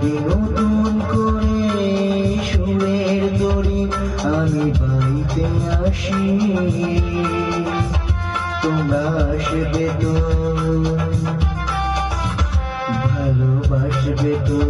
যদি নতুন করে সুরের দড়ি আমি বাড়িতে আসি। তোমরা আসবে তো? ভালোবাসবে তো?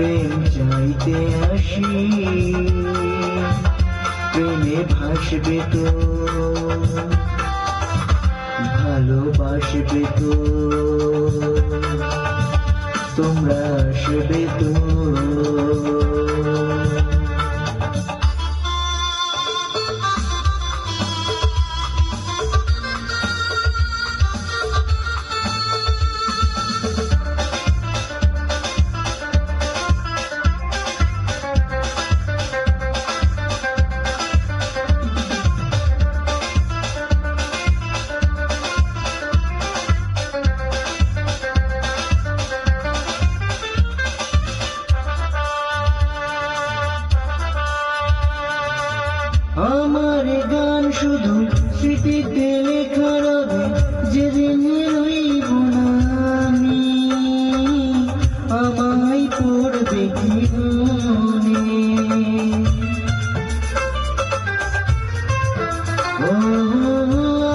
প্রেম চাইতে আসি প্রেমে ভাসবে তো ভালোবাসবে তো তোমরা আসবে তো। আমার গান শুধু স্মৃতিতে লেখা রবে, যেদিন রইব না আমি, আমায় পড়বে কি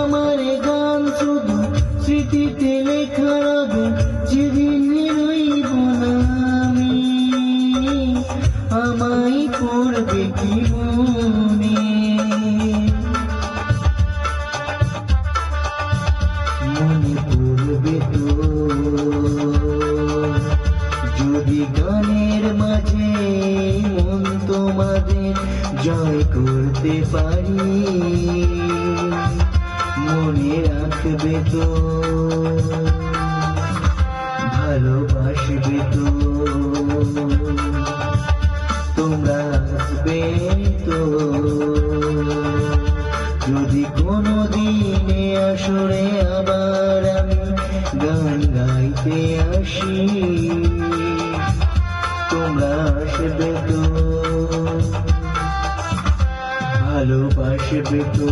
আমার গান শুধু স্মৃতিতে লেখা রবে, যেদিন রইব না আমি, আমায় পড়বে কি করতে পারি মনে রাখবে তো, ভালোবাসবে তো। তোমরা আসবে তো, যদি কোনো দিনে আসরে আবার আমি গান গাইতে আসি, তোমরা আসবে তো। ভালোবাসবে তো।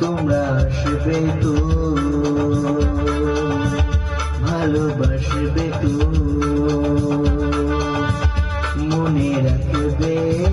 তোমরা আসবে তো। ভালোবাসবে তো। মনে রাখবে